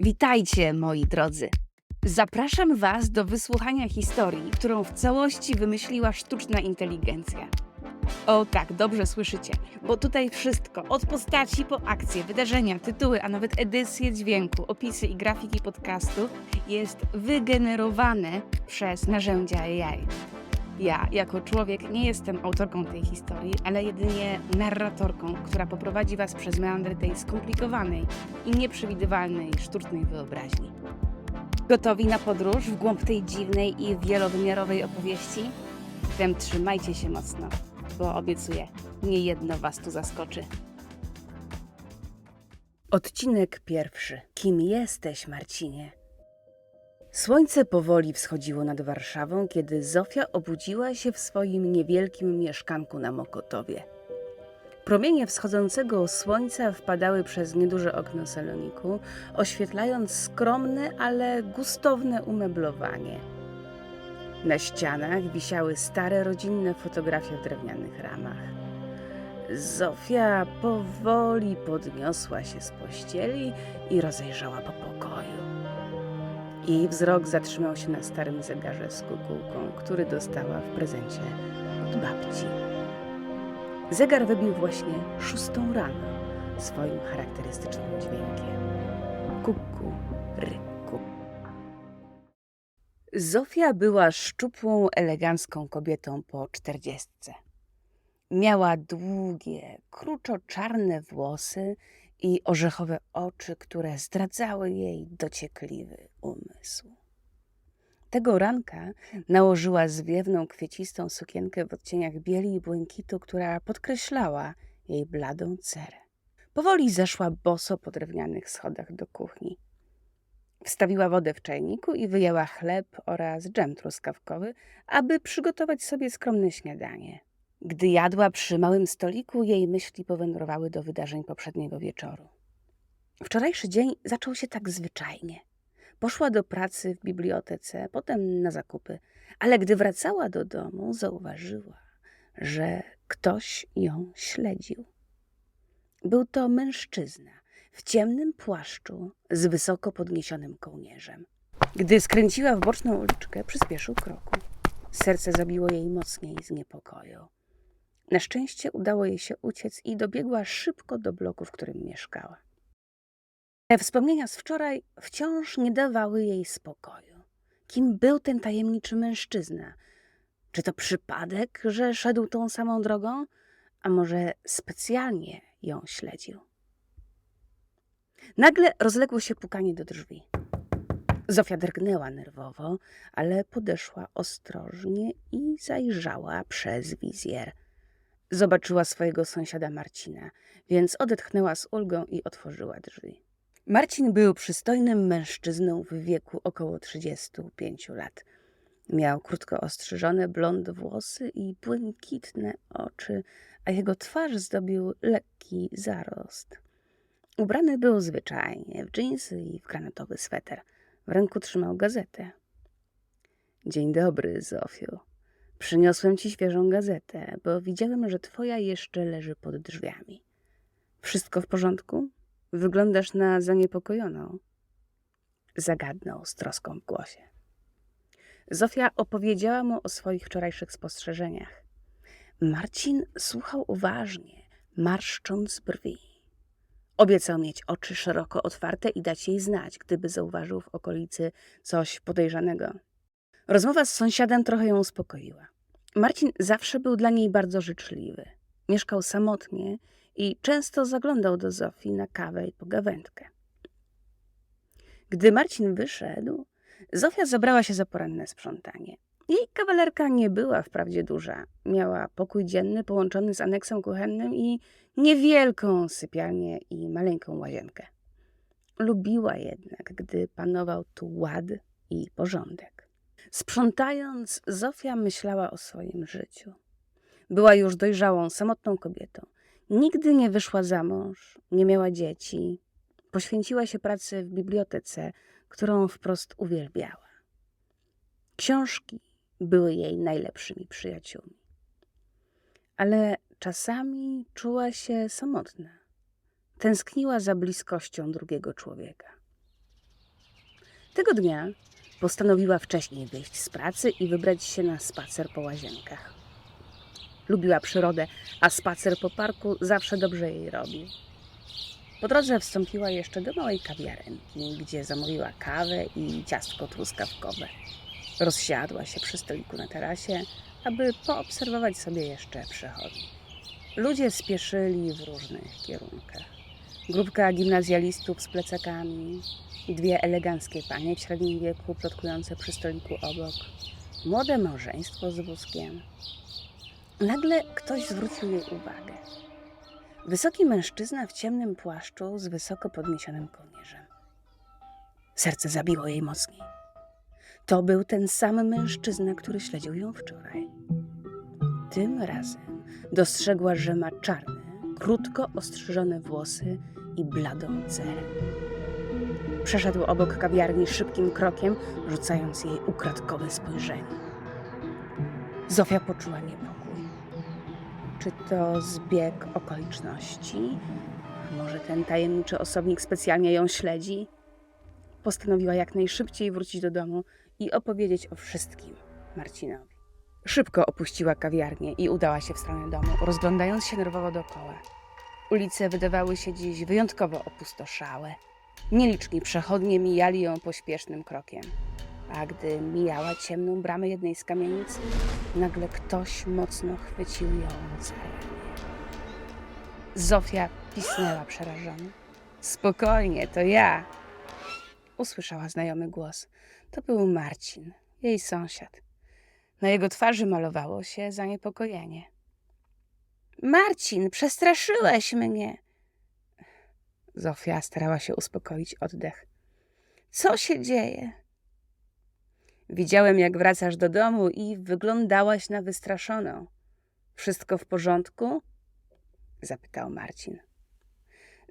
Witajcie, moi drodzy. Zapraszam Was do wysłuchania historii, którą w całości wymyśliła sztuczna inteligencja. O tak, dobrze słyszycie, bo tutaj wszystko, od postaci po akcje, wydarzenia, tytuły, a nawet edycje dźwięku, opisy i grafiki podcastu jest wygenerowane przez narzędzia AI. Ja, jako człowiek, nie jestem autorką tej historii, ale jedynie narratorką, która poprowadzi Was przez meandry tej skomplikowanej i nieprzewidywalnej sztucznej wyobraźni. Gotowi na podróż w głąb tej dziwnej i wielowymiarowej opowieści? Wtem trzymajcie się mocno, bo obiecuję, nie jedno Was tu zaskoczy. Odcinek pierwszy. Kim jesteś, Marcinie? Słońce powoli wschodziło nad Warszawą, kiedy Zofia obudziła się w swoim niewielkim mieszkanku na Mokotowie. Promienie wschodzącego słońca wpadały przez nieduże okno saloniku, oświetlając skromne, ale gustowne umeblowanie. Na ścianach wisiały stare rodzinne fotografie w drewnianych ramach. Zofia powoli podniosła się z pościeli i rozejrzała po pokoju. Jej wzrok zatrzymał się na starym zegarze z kukułką, który dostała w prezencie od babci. Zegar wybił właśnie szóstą rano swoim charakterystycznym dźwiękiem. Kuku, ryku. Zofia była szczupłą, elegancką kobietą po czterdziestce. Miała długie, kruczo-czarne włosy i orzechowe oczy, które zdradzały jej dociekliwy umysł. Tego ranka nałożyła zwiewną, kwiecistą sukienkę w odcieniach bieli i błękitu, która podkreślała jej bladą cerę. Powoli zeszła boso po drewnianych schodach do kuchni. Wstawiła wodę w czajniku i wyjęła chleb oraz dżem truskawkowy, aby przygotować sobie skromne śniadanie. Gdy jadła przy małym stoliku, jej myśli powędrowały do wydarzeń poprzedniego wieczoru. Wczorajszy dzień zaczął się tak zwyczajnie. Poszła do pracy w bibliotece, potem na zakupy, ale gdy wracała do domu, zauważyła, że ktoś ją śledził. Był to mężczyzna w ciemnym płaszczu z wysoko podniesionym kołnierzem. Gdy skręciła w boczną uliczkę, przyspieszył kroku. Serce zabiło jej mocniej z niepokoju. Na szczęście udało jej się uciec i dobiegła szybko do bloku, w którym mieszkała. Te wspomnienia z wczoraj wciąż nie dawały jej spokoju. Kim był ten tajemniczy mężczyzna? Czy to przypadek, że szedł tą samą drogą, a może specjalnie ją śledził? Nagle rozległo się pukanie do drzwi. Zofia drgnęła nerwowo, ale podeszła ostrożnie i zajrzała przez wizjer. Zobaczyła swojego sąsiada Marcina, więc odetchnęła z ulgą i otworzyła drzwi. Marcin był przystojnym mężczyzną w wieku około 35 lat. Miał krótko ostrzyżone blond włosy i błękitne oczy, a jego twarz zdobił lekki zarost. Ubrany był zwyczajnie, w dżinsy i w granatowy sweter. W ręku trzymał gazetę. Dzień dobry, Zofiu. Przyniosłem ci świeżą gazetę, bo widziałem, że twoja jeszcze leży pod drzwiami. Wszystko w porządku? Wyglądasz na zaniepokojoną. Zagadnął z troską w głosie. Zofia opowiedziała mu o swoich wczorajszych spostrzeżeniach. Marcin słuchał uważnie, marszcząc brwi. Obiecał mieć oczy szeroko otwarte i dać jej znać, gdyby zauważył w okolicy coś podejrzanego. Rozmowa z sąsiadem trochę ją uspokoiła. Marcin zawsze był dla niej bardzo życzliwy. Mieszkał samotnie i często zaglądał do Zofii na kawę i pogawędkę. Gdy Marcin wyszedł, Zofia zabrała się za poranne sprzątanie. Jej kawalerka nie była wprawdzie duża. Miała pokój dzienny połączony z aneksem kuchennym i niewielką sypialnię i maleńką łazienkę. Lubiła jednak, gdy panował tu ład i porządek. Sprzątając, Zofia myślała o swoim życiu. Była już dojrzałą, samotną kobietą. Nigdy nie wyszła za mąż, nie miała dzieci. Poświęciła się pracy w bibliotece, którą wprost uwielbiała. Książki były jej najlepszymi przyjaciółmi. Ale czasami czuła się samotna. Tęskniła za bliskością drugiego człowieka. Tego dnia postanowiła wcześniej wyjść z pracy i wybrać się na spacer po łazienkach. Lubiła przyrodę, a spacer po parku zawsze dobrze jej robił. Po drodze wstąpiła jeszcze do małej kawiarenki, gdzie zamówiła kawę i ciastko truskawkowe. Rozsiadła się przy stoliku na tarasie, aby poobserwować sobie jeszcze przechodni. Ludzie spieszyli w różnych kierunkach. Grupka gimnazjalistów z plecakami, dwie eleganckie panie w średnim wieku plotkujące przy stoliku obok, młode małżeństwo z wózkiem. Nagle ktoś zwrócił jej uwagę. Wysoki mężczyzna w ciemnym płaszczu z wysoko podniesionym kołnierzem. Serce zabiło jej mocniej. To był ten sam mężczyzna, który śledził ją wczoraj. Tym razem dostrzegła, że ma czarne, krótko ostrzyżone włosy i bladą cerę. Przeszedł obok kawiarni szybkim krokiem, rzucając jej ukradkowe spojrzenie. Zofia poczuła niepokój. Czy to zbieg okoliczności? A może ten tajemniczy osobnik specjalnie ją śledzi? Postanowiła jak najszybciej wrócić do domu i opowiedzieć o wszystkim Marcinowi. Szybko opuściła kawiarnię i udała się w stronę domu, rozglądając się nerwowo dookoła. Ulice wydawały się dziś wyjątkowo opustoszałe. Nieliczni przechodnie mijali ją pośpiesznym krokiem. A gdy mijała ciemną bramę jednej z kamienic, nagle ktoś mocno chwycił ją za ramię. Zofia pisnęła przerażona. Spokojnie, to ja. Usłyszała znajomy głos. To był Marcin, jej sąsiad. Na jego twarzy malowało się zaniepokojenie. Marcin, przestraszyłeś mnie. Zofia starała się uspokoić oddech. Co się dzieje? Widziałem, jak wracasz do domu i wyglądałaś na wystraszoną. Wszystko w porządku? zapytał Marcin.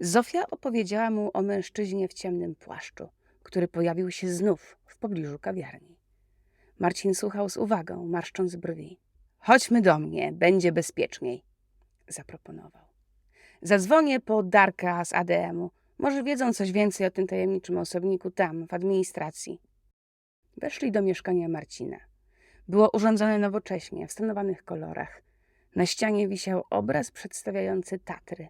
Zofia opowiedziała mu o mężczyźnie w ciemnym płaszczu, który pojawił się znów w pobliżu kawiarni. Marcin słuchał z uwagą, marszcząc brwi. Chodźmy do mnie, będzie bezpieczniej, zaproponował. Zadzwonię po Darka z ADM-u. Może wiedzą coś więcej o tym tajemniczym osobniku tam, w administracji. Weszli do mieszkania Marcina. Było urządzone nowocześnie, w stonowanych kolorach. Na ścianie wisiał obraz przedstawiający Tatry.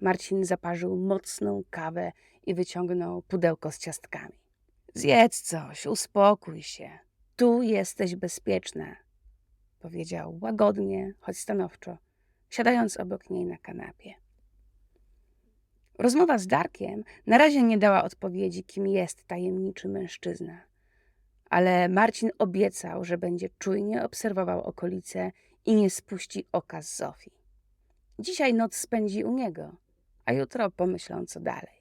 Marcin zaparzył mocną kawę i wyciągnął pudełko z ciastkami. Zjedz coś, uspokój się. Tu jesteś bezpieczna, powiedział łagodnie, choć stanowczo, siadając obok niej na kanapie. Rozmowa z Darkiem na razie nie dała odpowiedzi, kim jest tajemniczy mężczyzna. Ale Marcin obiecał, że będzie czujnie obserwował okolice i nie spuści oka z Zofii. Dzisiaj noc spędzi u niego, a jutro pomyślą, co dalej.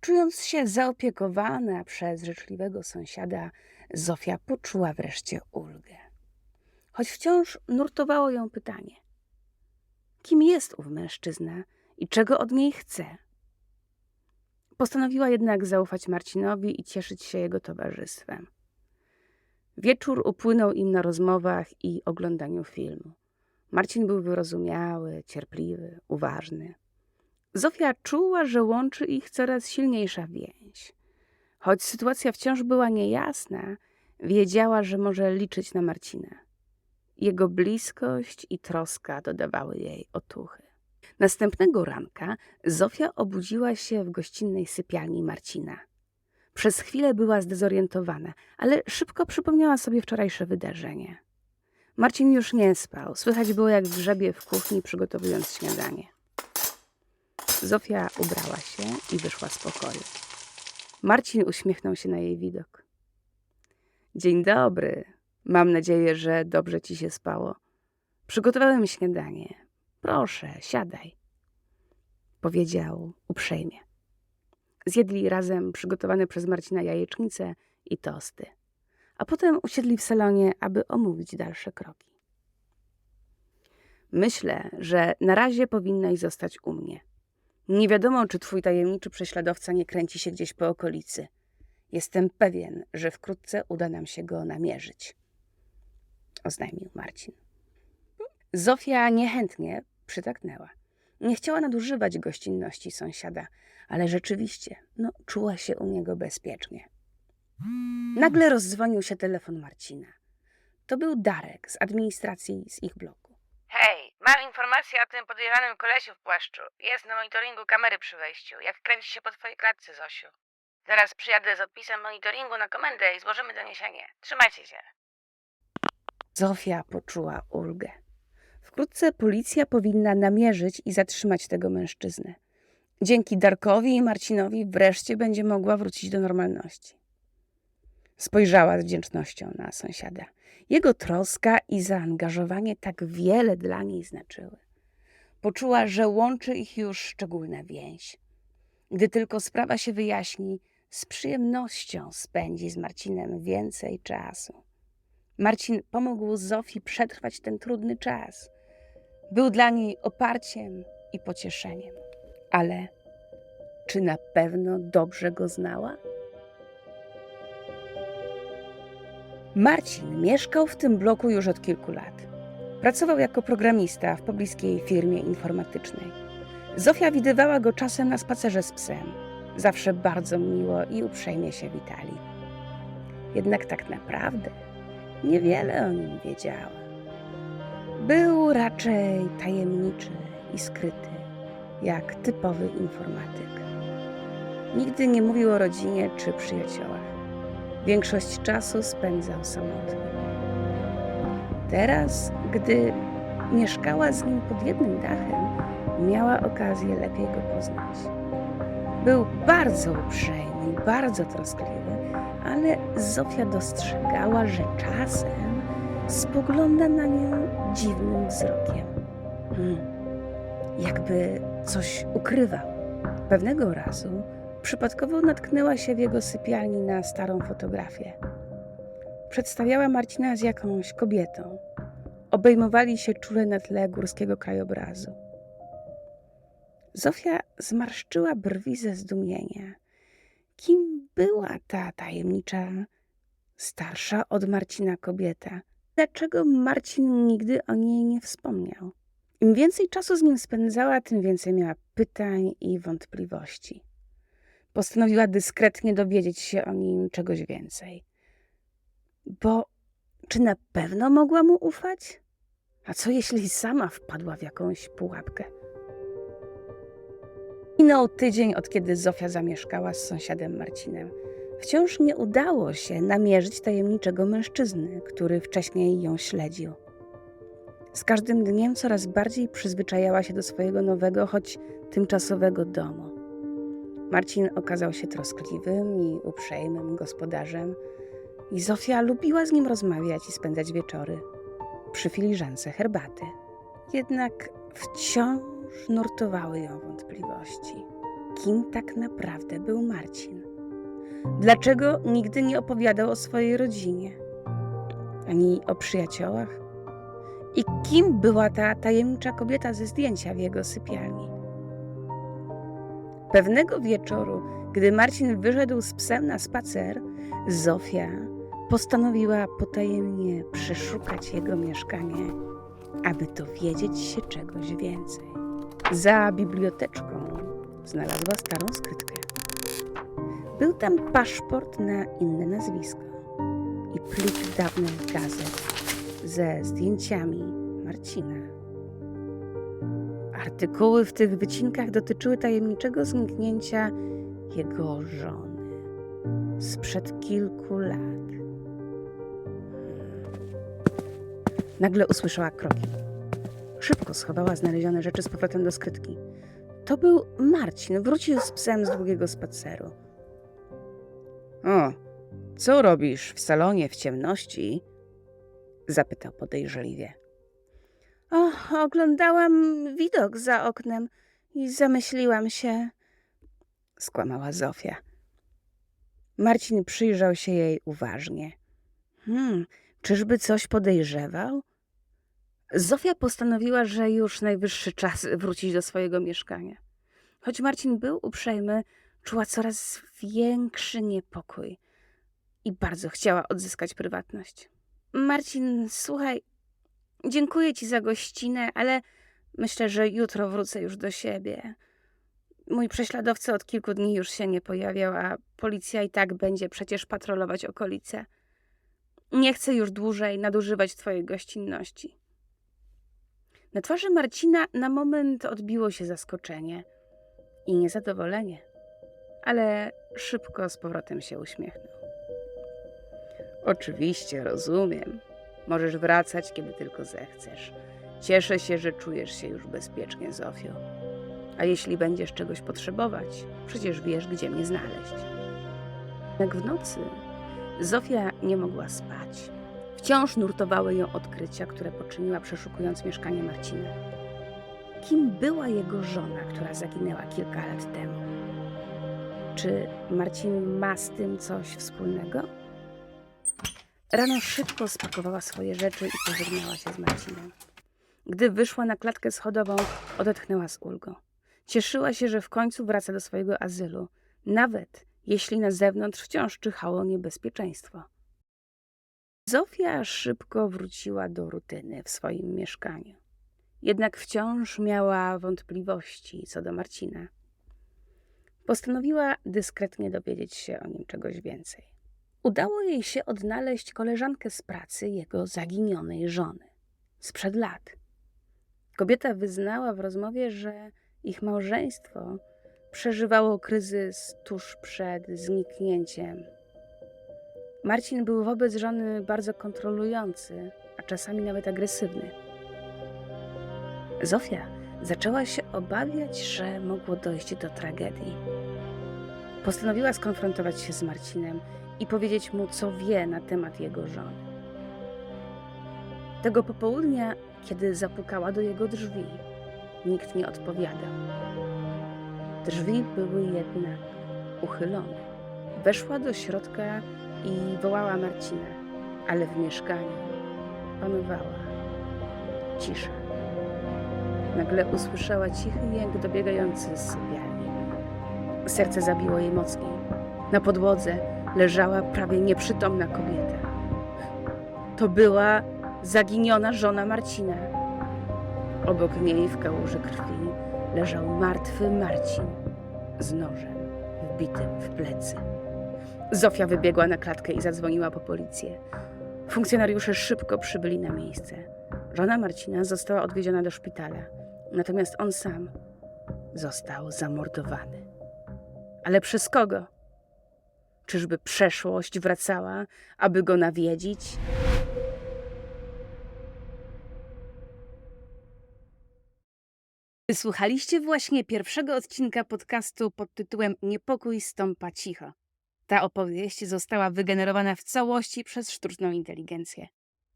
Czując się zaopiekowana przez życzliwego sąsiada, Zofia poczuła wreszcie ulgę. Choć wciąż nurtowało ją pytanie: kim jest ów mężczyzna i czego od niej chce? Postanowiła jednak zaufać Marcinowi i cieszyć się jego towarzystwem. Wieczór upłynął im na rozmowach i oglądaniu filmu. Marcin był wyrozumiały, cierpliwy, uważny. Zofia czuła, że łączy ich coraz silniejsza więź. Choć sytuacja wciąż była niejasna, wiedziała, że może liczyć na Marcina. Jego bliskość i troska dodawały jej otuchy. Następnego ranka Zofia obudziła się w gościnnej sypialni Marcina. Przez chwilę była zdezorientowana, ale szybko przypomniała sobie wczorajsze wydarzenie. Marcin już nie spał. Słychać było, jak grzebie w kuchni, przygotowując śniadanie. Zofia ubrała się i wyszła z pokoju. Marcin uśmiechnął się na jej widok. Dzień dobry. Mam nadzieję, że dobrze ci się spało. Przygotowałem śniadanie. Proszę, siadaj. Powiedział uprzejmie. Zjedli razem przygotowane przez Marcina jajecznice i tosty, a potem usiedli w salonie, aby omówić dalsze kroki. Myślę, że na razie powinnaś zostać u mnie. Nie wiadomo, czy twój tajemniczy prześladowca nie kręci się gdzieś po okolicy. Jestem pewien, że wkrótce uda nam się go namierzyć, oznajmił Marcin. Zofia niechętnie przytaknęła. Nie chciała nadużywać gościnności sąsiada, ale rzeczywiście, no, czuła się u niego bezpiecznie. Nagle rozdzwonił się telefon Marcina. To był Darek z administracji z ich bloku. Hej, mam informację o tym podejrzanym kolesiu w płaszczu. Jest na monitoringu kamery przy wejściu, jak kręci się po twojej klatce, Zosiu. Zaraz przyjadę z opisem monitoringu na komendę i złożymy doniesienie. Trzymajcie się. Zofia poczuła ulgę. Wkrótce policja powinna namierzyć i zatrzymać tego mężczyznę. Dzięki Darkowi i Marcinowi wreszcie będzie mogła wrócić do normalności. Spojrzała z wdzięcznością na sąsiada. Jego troska i zaangażowanie tak wiele dla niej znaczyły. Poczuła, że łączy ich już szczególna więź. Gdy tylko sprawa się wyjaśni, z przyjemnością spędzi z Marcinem więcej czasu. Marcin pomógł Zofii przetrwać ten trudny czas. Był dla niej oparciem i pocieszeniem. Ale czy na pewno dobrze go znała? Marcin mieszkał w tym bloku już od kilku lat. Pracował jako programista w pobliskiej firmie informatycznej. Zofia widywała go czasem na spacerze z psem. Zawsze bardzo miło i uprzejmie się witali. Jednak tak naprawdę niewiele o nim wiedziała. Był raczej tajemniczy i skryty, jak typowy informatyk. Nigdy nie mówił o rodzinie czy przyjaciołach. Większość czasu spędzał samotnie. Teraz, gdy mieszkała z nim pod jednym dachem, miała okazję lepiej go poznać. Był bardzo uprzejmy i bardzo troskliwy, ale Zofia dostrzegała, że czasem spogląda na nią dziwnym wzrokiem. Hmm, jakby coś ukrywał. Pewnego razu przypadkowo natknęła się w jego sypialni na starą fotografię. Przedstawiała Marcina z jakąś kobietą. Obejmowali się czule na tle górskiego krajobrazu. Zofia zmarszczyła brwi ze zdumienia. Kim była ta tajemnicza, starsza od Marcina kobieta? Dlaczego Marcin nigdy o niej nie wspomniał? Im więcej czasu z nim spędzała, tym więcej miała pytań i wątpliwości. Postanowiła dyskretnie dowiedzieć się o nim czegoś więcej. Bo czy na pewno mogła mu ufać? A co jeśli sama wpadła w jakąś pułapkę? Minął tydzień, od kiedy Zofia zamieszkała z sąsiadem Marcinem. Wciąż nie udało się namierzyć tajemniczego mężczyzny, który wcześniej ją śledził. Z każdym dniem coraz bardziej przyzwyczajała się do swojego nowego, choć tymczasowego domu. Marcin okazał się troskliwym i uprzejmym gospodarzem, i Zofia lubiła z nim rozmawiać i spędzać wieczory przy filiżance herbaty. Jednak wciąż nurtowały ją wątpliwości. Kim tak naprawdę był Marcin? Dlaczego nigdy nie opowiadał o swojej rodzinie, ani o przyjaciołach? I kim była ta tajemnicza kobieta ze zdjęcia w jego sypialni? Pewnego wieczoru, gdy Marcin wyszedł z psem na spacer, Zofia postanowiła potajemnie przeszukać jego mieszkanie, aby dowiedzieć się czegoś więcej. Za biblioteczką znalazła starą skrytkę. Był tam paszport na inne nazwisko i plik dawnych gazet ze zdjęciami Marcina. Artykuły w tych wycinkach dotyczyły tajemniczego zniknięcia jego żony sprzed kilku lat. Nagle usłyszała kroki. Szybko schowała znalezione rzeczy z powrotem do skrytki. To był Marcin. Wrócił z psem z długiego spaceru. O, co robisz w salonie w ciemności? Zapytał podejrzliwie. O, oglądałam widok za oknem i zamyśliłam się, skłamała Zofia. Marcin przyjrzał się jej uważnie. Hmm, czyżby coś podejrzewał? Zofia postanowiła, że już najwyższy czas wrócić do swojego mieszkania. Choć Marcin był uprzejmy, czuła coraz większy niepokój i bardzo chciała odzyskać prywatność. Marcin, słuchaj, dziękuję ci za gościnę, ale Myślę, że jutro wrócę już do siebie. Mój prześladowca od kilku dni już się nie pojawiał, a policja i tak będzie przecież patrolować okolice. Nie chcę już dłużej nadużywać twojej gościnności. Na twarzy Marcina na moment odbiło się zaskoczenie i niezadowolenie, ale szybko z powrotem się uśmiechnął. Oczywiście, rozumiem. Możesz wracać, kiedy tylko zechcesz. Cieszę się, że czujesz się już bezpiecznie, Zofio. A jeśli będziesz czegoś potrzebować, przecież wiesz, gdzie mnie znaleźć. Jak w nocy Zofia nie mogła spać. Wciąż nurtowały ją odkrycia, które poczyniła przeszukując mieszkanie Marcina. Kim była jego żona, która zaginęła kilka lat temu? Czy Marcin ma z tym coś wspólnego? Rano szybko spakowała swoje rzeczy i pożegnała się z Marcinem. Gdy wyszła na klatkę schodową, odetchnęła z ulgą. Cieszyła się, że w końcu wraca do swojego azylu, nawet jeśli na zewnątrz wciąż czyhało niebezpieczeństwo. Zofia szybko wróciła do rutyny w swoim mieszkaniu. Jednak wciąż miała wątpliwości co do Marcina. Postanowiła dyskretnie dowiedzieć się o nim czegoś więcej. Udało jej się odnaleźć koleżankę z pracy jego zaginionej żony sprzed lat. Kobieta wyznała w rozmowie, że ich małżeństwo przeżywało kryzys tuż przed zniknięciem. Marcin był wobec żony bardzo kontrolujący, a czasami nawet agresywny. Zofia zaczęła się obawiać, że mogło dojść do tragedii. Postanowiła skonfrontować się z Marcinem i powiedzieć mu, co wie na temat jego żony. Tego popołudnia, kiedy zapukała do jego drzwi, nikt nie odpowiadał. Drzwi były jednak uchylone. Weszła do środka i wołała Marcina, ale w mieszkaniu panowała cisza. Nagle usłyszała cichy jęk dobiegający z sypialni. Serce zabiło jej mocniej. Na podłodze leżała prawie nieprzytomna kobieta. To była zaginiona żona Marcina. Obok niej w kałuży krwi leżał martwy Marcin z nożem wbitym w plecy. Zofia wybiegła na klatkę i zadzwoniła po policję. Funkcjonariusze szybko przybyli na miejsce. Żona Marcina została odwieziona do szpitala, natomiast on sam został zamordowany. Ale przez kogo? Czyżby przeszłość wracała, aby go nawiedzić? Wysłuchaliście właśnie pierwszego odcinka podcastu pod tytułem Niepokój stąpa cicho. Ta opowieść została wygenerowana w całości przez sztuczną inteligencję.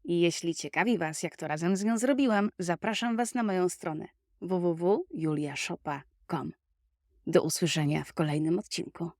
I jeśli ciekawi Was, jak to razem z nią zrobiłam, zapraszam Was na moją stronę www.juliaszopa.com. Do usłyszenia w kolejnym odcinku.